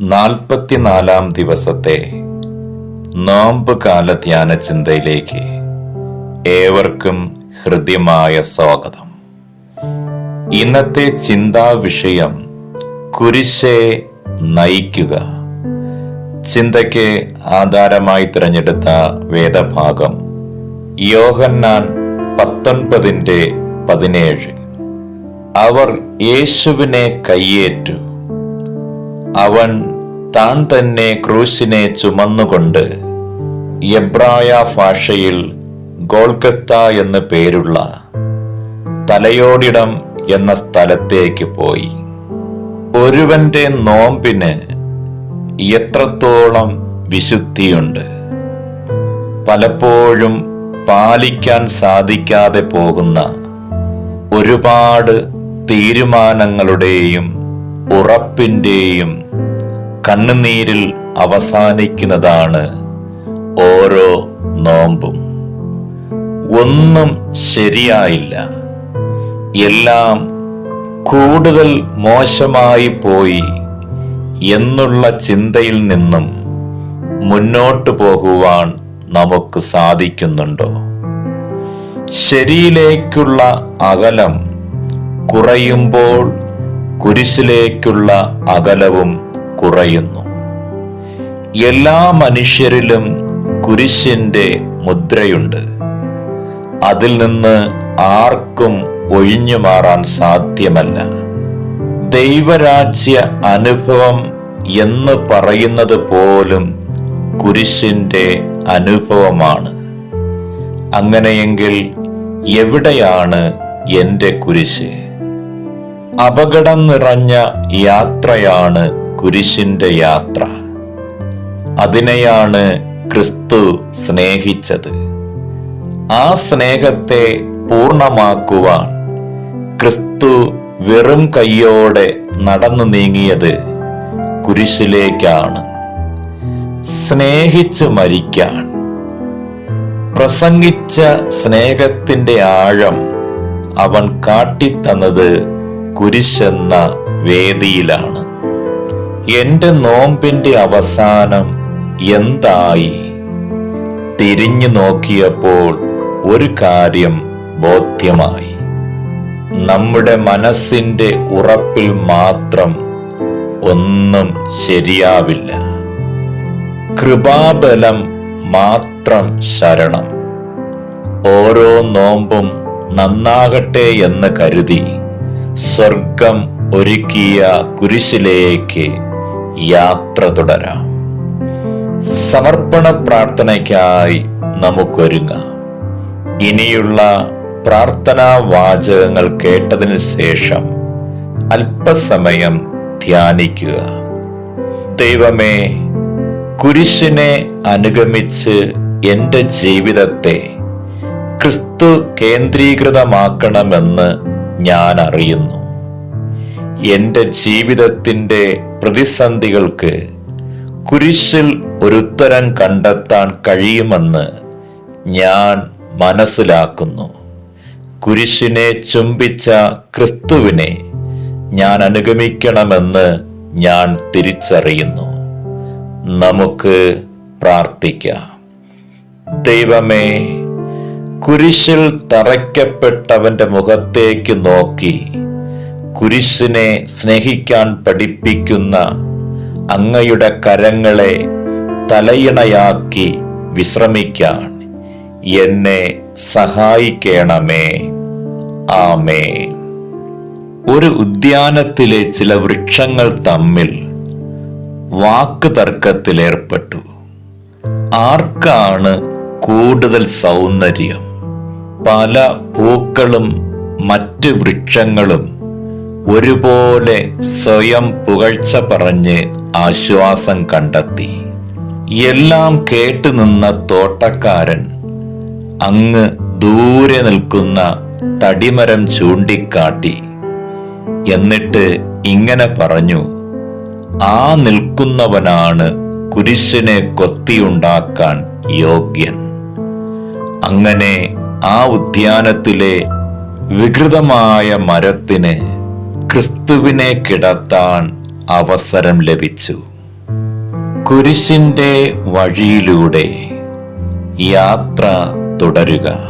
നാൽപ്പത്തിനാലാം ദിവസത്തെ നോമ്പ് കാല ധ്യാന ചിന്തയിലേക്ക് ഏവർക്കും ഹൃദ്യമായ സ്വാഗതം. ഇന്നത്തെ ചിന്താ വിഷയം കുരിശെ നയിക്കുക. ചിന്തയ്ക്ക് ആധാരമായി തിരഞ്ഞെടുത്ത വേദഭാഗം യോഹന്നാൻ പത്തൊൻപതിന്റെ പതിനേഴ്. അവർ യേശുവിനെ കയ്യേറ്റു. അവൻ താൻ തന്നെ ക്രൂശിനെ ചുമന്നുകൊണ്ട് എബ്രായ ഭാഷയിൽ ഗോൾക്കത്ത എന്ന് പേരുള്ള തലയോടിടം എന്ന സ്ഥലത്തേക്ക് പോയി. ഒരുവന്റെ നോമ്പിന് എത്രത്തോളം വിശുദ്ധിയുണ്ട്. പലപ്പോഴും പാലിക്കാൻ സാധിക്കാതെ പോകുന്ന ഒരുപാട് തീരുമാനങ്ങളുടെയും ഉറപ്പിന്റെയും കണ്ണുനീരിൽ അവസാനിക്കുന്നതാണ് ഓരോ നോമ്പും. ഒന്നും ശരിയായില്ല. എല്ലാം കൂടുതൽ മോശമായി പോയി എന്നുള്ള ചിന്തയിൽ നിന്നും മുന്നോട്ടു പോകുവാൻ നമുക്ക് സാധിക്കുന്നുണ്ടോ? ശരിയിലേക്കുള്ള അകലം കുറയുമ്പോൾ കുരിശിലേക്കുള്ള അകലവും കുറയുന്നു. എല്ലാ മനുഷ്യരിലും കുരിശിന്റെ മുദ്രയുണ്ട്. അതിൽ നിന്ന് ആർക്കും ഒഴിഞ്ഞു മാറാൻ സാധ്യമല്ല. ദൈവരാജ്യ അനുഭവം എന്ന് പറയുന്നത് പോലും കുരിശിന്റെ അനുഭവമാണ്. അങ്ങനെയെങ്കിൽ എവിടെയാണ് എന്റെ കുരിശ്? അപകടം നിറഞ്ഞ യാത്രയാണ് കുരിശിന്റെ യാത്ര. അതിനെയാണ് ക്രിസ്തു സ്നേഹിച്ചത്. ആ സ്നേഹത്തെ പൂർണമാക്കുവാൻ ക്രിസ്തു വെറും കൈയോടെ നടന്നു നീങ്ങിയത് കുരിശിലേക്കാണ്. സ്നേഹിച്ച് മരിക്കാൻ പ്രസംഗിച്ച സ്നേഹത്തിന്റെ ആഴം അവൻ കാട്ടിത്തന്നത് കുരിശെന്ന വേദിയിലാണ്. എന്റെ നോമ്പിന്റെ അവസാനം എന്തായി? തിരിഞ്ഞു നോക്കിയപ്പോൾ ഒരു കാര്യം ബോധ്യമായി. നമ്മുടെ മനസ്സിന്റെ ഉറപ്പിൽ മാത്രം ഒന്നും ശരിയാവില്ല. കൃപാബലം മാത്രം ശരണം. ഓരോ നോമ്പും നന്നാകട്ടെ എന്ന് കരുതി. സ്വർഗം ഒരുക്കിയ കുരിശിലേക്ക് യാത്ര തുടരാം. സമർപ്പണ പ്രാർത്ഥനയ്ക്കായി നമുക്കൊരുങ്ങാം. ഇനിയുള്ള പ്രാർത്ഥനാ വാചകങ്ങൾ കേട്ടതിന് ശേഷം അല്പസമയം ധ്യാനിക്കുക. ദൈവമേ കുരിശിനെ അനുഗമിച്ച് എന്റെ ജീവിതത്തെ ക്രിസ്തു കേന്ദ്രീകൃതമാക്കണമെന്ന് ഞാൻ അറിയുന്നു എന്റെ ജീവിതത്തിന്റെ പ്രതിസന്ധികൾക്ക് കുരിശിൽ ഒരുത്തരം കണ്ടെത്താൻ കഴിയുമെന്ന് ഞാൻ മനസ്സിലാക്കുന്നു. കുരിശിനെ ചുംബിച്ച ക്രിസ്തുവിനെ ഞാൻ അനുഗമിക്കണമെന്ന് ഞാൻ തിരിച്ചറിയുന്നു. നമുക്ക് പ്രാർത്ഥിക്കാം. ദൈവമേ കുരിശിൽ തറയ്ക്കപ്പെട്ടവന്റെ മുഖത്തേക്ക് നോക്കി. കുരിശിനെ സ്നേഹിക്കാൻ പഠിപ്പിക്കുന്ന അങ്ങയുടെ കരങ്ങളെ തലയിണയാക്കി വിശ്രമിക്കാൻ എന്നെ സഹായിക്കണമേ. ആമേ ഒരു ഉദ്യാനത്തിലെ ചില വൃക്ഷങ്ങൾ തമ്മിൽ വാക്ക് തർക്കത്തിലേർപ്പെട്ടു. ആർക്കാണ് കൂടുതൽ സൗന്ദര്യം? പല പൂക്കളും മറ്റ് വൃക്ഷങ്ങളും ഒരുപോലെ സ്വയം പുകഴ്ച പറഞ്ഞ് ആശ്വാസം കണ്ടെത്തി. എല്ലാം കേട്ടുനിന്ന തോട്ടക്കാരൻ അങ്ങ് ദൂരെ നിൽക്കുന്ന തടിമരം ചൂണ്ടിക്കാട്ടി എന്നിട്ട് ഇങ്ങനെ പറഞ്ഞു ആ നിൽക്കുന്നവനാണ് കുരിശിനെ കൊത്തിയുണ്ടാക്കാൻ യോഗ്യൻ. അങ്ങനെ ആ ഉദ്യാനത്തിലെ വികൃതമായ മരത്തിന് ക്രിസ്തുവിനെ കിടത്താൻ അവസരം ലഭിച്ചു. കുരിശിന്റെ വഴിയിലൂടെ യാത്ര തുടരുക.